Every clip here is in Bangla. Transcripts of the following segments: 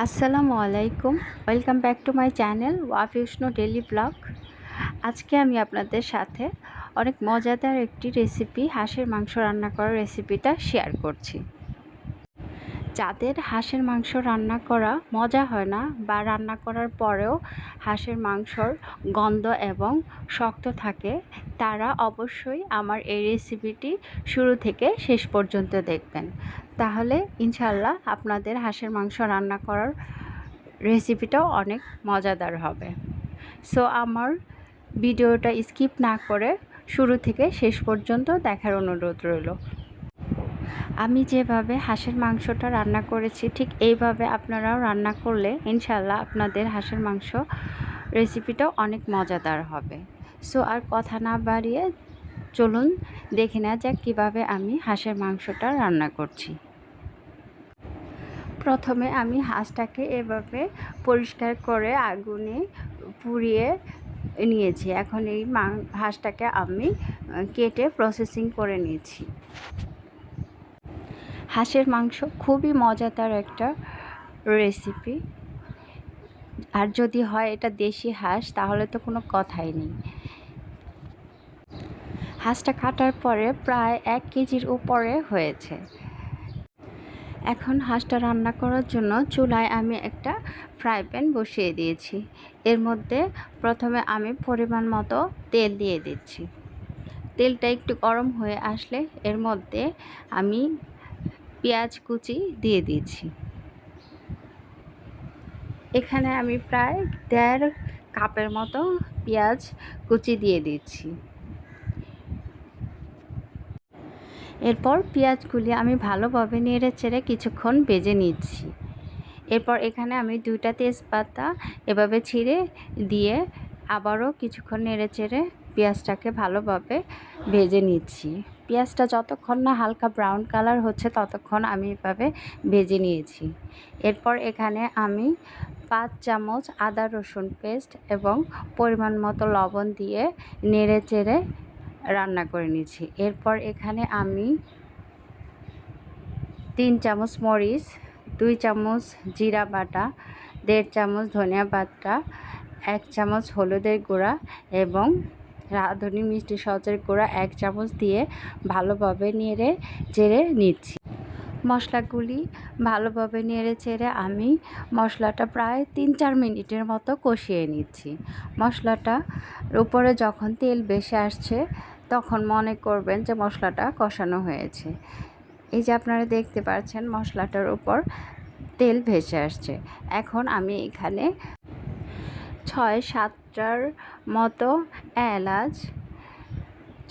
আসসালামু আলাইকুম। Welcome back to my channel ওয়াফ উষ্ণ ডেলি ব্লগ আজকে আমি আপনাদের সাথে অনেক মজাদার একটি রেসিপি হাঁসের মাংস রান্না করার রেসিপিটা শেয়ার করছি। যাদের হাঁসের মাংস রান্না করা মজা হয় না বা রান্না করার পরেও হাঁসের মাংসর গন্ধ এবং শক্ত থাকে, তারা অবশ্যই আমার এই রেসিপিটি শুরু থেকে শেষ পর্যন্ত দেখবেন। তাহলে ইনশাল্লাহ আপনাদের হাঁসের মাংস রান্না করার রেসিপিটাও অনেক মজাদার হবে। সো আমার ভিডিওটা স্কিপ না করে শুরু থেকে শেষ পর্যন্ত দেখার অনুরোধ রইল। আমি যেভাবে হাঁসের মাংসটা রান্না করেছি, ঠিক এইভাবে আপনারাও রান্না করলে ইনশাল্লাহ আপনাদের হাঁসের মাংস রেসিপিটাও অনেক মজাদার হবে। সো আর কথা না বাড়িয়ে চলুন দেখে নেওয়া যাক কীভাবে আমি হাঁসের মাংসটা রান্না করছি। প্রথমে আমি হাঁসটাকে এভাবে পরিষ্কার করে আগুনে পুড়িয়ে নিয়েছি। এখন এই হাঁসটাকে আমি কেটে প্রসেসিং করে নিয়েছি। হাঁসের মাংস খুবই মজাদার একটা রেসিপি আর যদি হয় এটা দেশি হাঁস, তাহলে তো কোনো কথাই নেই। হাঁসটা কাটার পরে প্রায় এক কেজির উপরে হয়েছে। এখন হাঁসটা রান্না করার জন্য চুলায় আমি একটা ফ্রাই প্যান বসিয়ে দিয়েছি। এর মধ্যে প্রথমে আমি পরিমাণ মতো তেল দিয়ে দিচ্ছি। তেলটা একটু গরম হয়ে আসলে এর মধ্যে আমি পেঁয়াজ কুচি দিয়ে দিয়েছি। এখানে আমি প্রায় দেড় কাপের মতো পেঁয়াজ কুচি দিয়ে দিচ্ছি। এরপর পেঁয়াজগুলি আমি ভালোভাবে নেড়ে চেড়ে কিছুক্ষণ বেজে নিচ্ছি। এরপর এখানে আমি দুইটা তেজপাতা এভাবে ছিঁড়ে দিয়ে আবারও কিছুক্ষণ নেড়ে চেড়ে পেঁয়াজটাকে ভালোভাবে ভেজে নিচ্ছি। পেঁয়াজটা যতক্ষণ না হালকা ব্রাউন কালার হচ্ছে ততক্ষণ আমি এভাবে ভেজে নিয়েছি। এরপর এখানে আমি পাঁচ চামচ আদা রসুন পেস্ট এবং পরিমাণ মতো লবণ দিয়ে নেড়ে চেড়ে রান্না করে নিয়েছি। এরপর এখানে আমি তিন চামচ মরিচ, দুই চামচ জিরা বাটা, দেড় চামচ ধনিয়া বাটা এক চামচ হলুদের গুঁড়া এবং রাঁধুনি মিষ্টি সচের গুঁড়া এক চামচ দিয়ে ভালোভাবে নেড়ে চেড়ে নিচ্ছি। মশলাগুলি ভালোভাবে নেড়ে চেড়ে আমি মশলাটা প্রায় তিন চার মিনিটের মতো কষিয়ে নিচ্ছি। মশলাটা উপরে যখন তেল বেশি আসছে, তখন মনে করবেন যে মশলাটা কষানো হয়েছে। এই যে আপনারা দেখতে পাচ্ছেন মশলাটার উপর তেল ভেসে আসছে। এখন আমি এখানে ছয় সাতটার মতো এলাচ,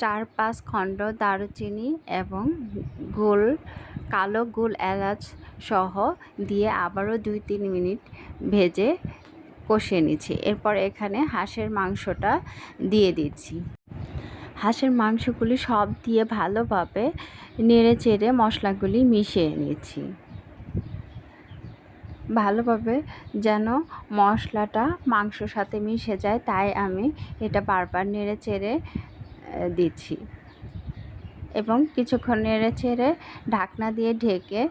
চার পাঁচ খণ্ড দারুচিনি এবং গোল কালো গোল এলাচ সহ দিয়ে আবারও দুই তিন মিনিট ভেজে কষিয়ে নিচ্ছি। এরপর এখানে হাঁসের মাংসটা দিয়ে দিচ্ছি। হাঁসের মাংসগুলি সব দিয়ে ভালোভাবে নেড়ে চেড়ে মশলাগুলি মিশিয়ে নিচ্ছি। ভালোভাবে যেন মশলাটা মাংসর সাথে মিশে যায়, তাই আমি এটা বারবার নেড়ে চেড়ে দিচ্ছি। এবং কিছুক্ষণ নেড়ে চেড়ে ঢাকনা দিয়ে ঢেকে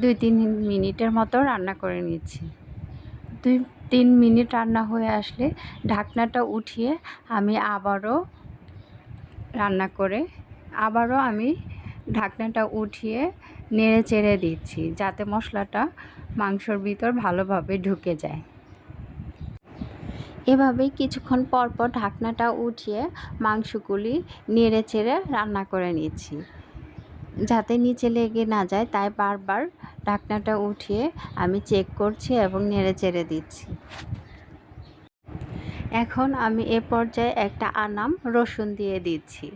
দুই তিন মিনিটের মতো রান্না করে নিচ্ছি। দুই তিন মিনিট রান্না হয়ে আসলে ঢাকনাটা উঠিয়ে আমি আবারও রান্না করে, আবারও আমি ঢাকনাটা উঠিয়ে নেড়ে চেড়ে দিচ্ছি যাতে মশলাটা মাংসর ভিতর ভালোভাবে ঢুকে যায়। এভাবেই কিছুক্ষণ পর পর ঢাকনাটা উঠিয়ে মাংসগুলি নেড়ে চেড়ে রান্না করে নিচ্ছি। যাতে নিচে লেগে না যায়, তাই বারবার ঢাকনাটা উঠিয়ে আমি চেক করছি এবং নেড়ে চেড়ে দিচ্ছি। এখন আমি এ পর্যায়ে একটা আনাম রসুন দিয়ে দিচ্ছি।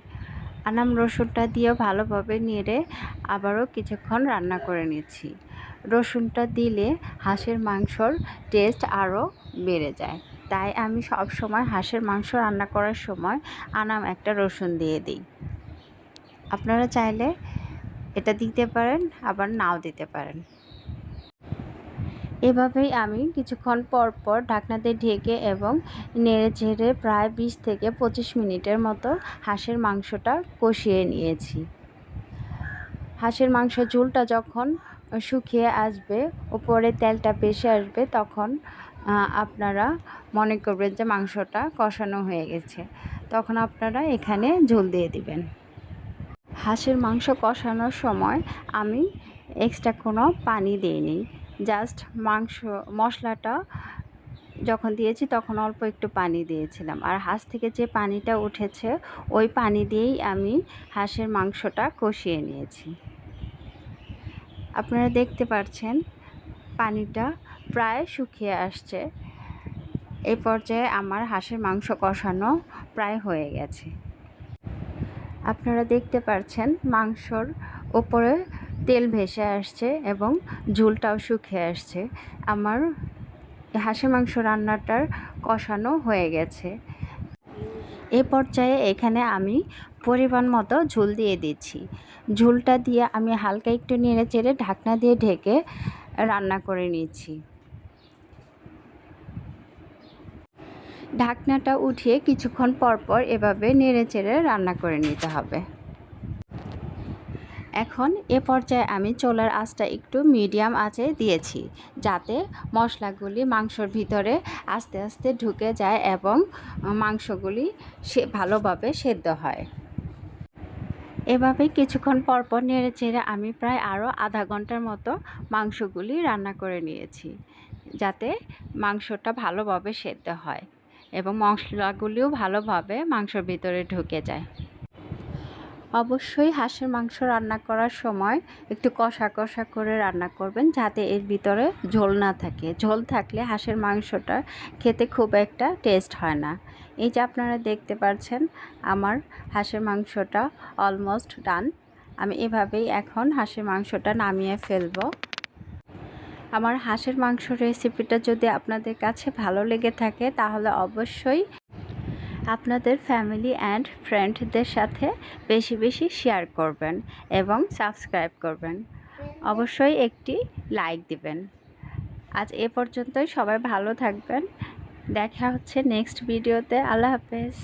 আনাম রসুনটা দিয়ে ভালোভাবে নেড়ে আবারও কিছুক্ষণ রান্না করে নিচ্ছি। রসুনটা দিলে হাঁসের মাংসর টেস্ট আরও বেড়ে যায়। তাই আমি সব সময় হাঁসের মাংস রান্না করার সময় আনাম একটা রসুন দিয়ে দিই। আপনারা চাইলে এটা দিতে পারেন, আবার নাও দিতে পারেন। এভাবেই আমি কিছুক্ষণ পর পর ঢাকনাতে ঢেকে এবং নেড়ে ঝেড়ে প্রায় বিশ থেকে পঁচিশ মিনিটের মতো হাঁসের মাংসটা কষিয়ে নিয়েছি। হাঁসের মাংস ঝুলটা যখন শুকিয়ে আসবে, উপরে তেলটা বেশি আসবে, তখন আপনারা মনে করবেন যে মাংসটা কষানো হয়ে গেছে। তখন আপনারা এখানে ঝোল দিয়ে দিবেন। হাঁসের মাংস কষানোর সময় আমি এক্সট্রা কোনো পানি দিইনি। জাস্ট মাংস, মশলাটা যখন দিয়েছি তখন অল্প একটু পানি দিয়েছিলাম। আর হাঁস থেকে যে পানিটা উঠেছে, ওই পানি দিয়েই আমি হাঁসের মাংসটা কষিয়ে নিয়েছি। আপনারা দেখতে পাচ্ছেন পানিটা প্রায় শুকিয়ে আসছে। এই পর্যায়ে আমার হাঁসের মাংস কষানো প্রায় হয়ে গেছে। আপনারা দেখতে পাচ্ছেন মাংসর ওপরে তেল ভেসে আসছে এবং ঝোলটাও শুকিয়ে আসছে। আমার হাঁসের মাংস রান্নাটার কষানো হয়ে গেছে। এ পর্যায়ে এখানে আমি পরিমাণ মতো ঝোল দিয়ে দিচ্ছি। ঝোলটা দিয়ে আমি হালকা একটু নেড়ে চেড়ে ঢাকনা দিয়ে ঢেকে রান্না করে নিচ্ছি। ঢাকনাটা উঠিয়ে কিছুক্ষণ পর পর এভাবে নেড়ে চেড়ে রান্না করে নিতে হবে। এখন এ পর্যায়ে আমি চোলার আঁচটা একটু মিডিয়াম আঁচে দিয়েছি, যাতে মশলাগুলি মাংসর ভিতরে আস্তে আস্তে ঢুকে যায় এবং মাংসগুলি সে ভালোভাবে সেদ্ধ হয়। এভাবে কিছুক্ষণ পর পর নেড়ে চেড়ে আমি প্রায় আরও আধা ঘণ্টার মতো মাংসগুলি রান্না করে নিয়েছি, যাতে মাংসটা ভালোভাবে সেদ্ধ হয়। এবং মশলাগুলিও ভালোভাবে মাংসর ভিতরে ঢুকে যায়। অবশ্যই হাঁসের মাংস রান্না করার সময় একটু কষা কষা করে রান্না করবেন যাতে এর ভিতরে ঝোল না থাকে। ঝোল থাকলে হাঁসের মাংসটা খেতে খুব একটা টেস্ট হয় না। এই যে আপনারা দেখতে পাচ্ছেন, আমার হাঁসের মাংসটা অলমোস্ট ডান আমি এভাবেই এখন হাঁসের মাংসটা নামিয়ে ফেলব। আমার হাঁসের মাংস রেসিপিটা যদি আপনাদের কাছে ভালো লেগে থাকে, তাহলে অবশ্যই আপনাদের ফ্যামিলি অ্যান্ড ফ্রেন্ডদের সাথে বেশি বেশি শেয়ার করবেন এবং সাবস্ক্রাইব করবেন। অবশ্যই একটি লাইক দিবেন। আজ এ পর্যন্তই। সবাই ভালো থাকবেন। দেখা হচ্ছে নেক্সট ভিডিওতে আল্লাহ হাফেজ।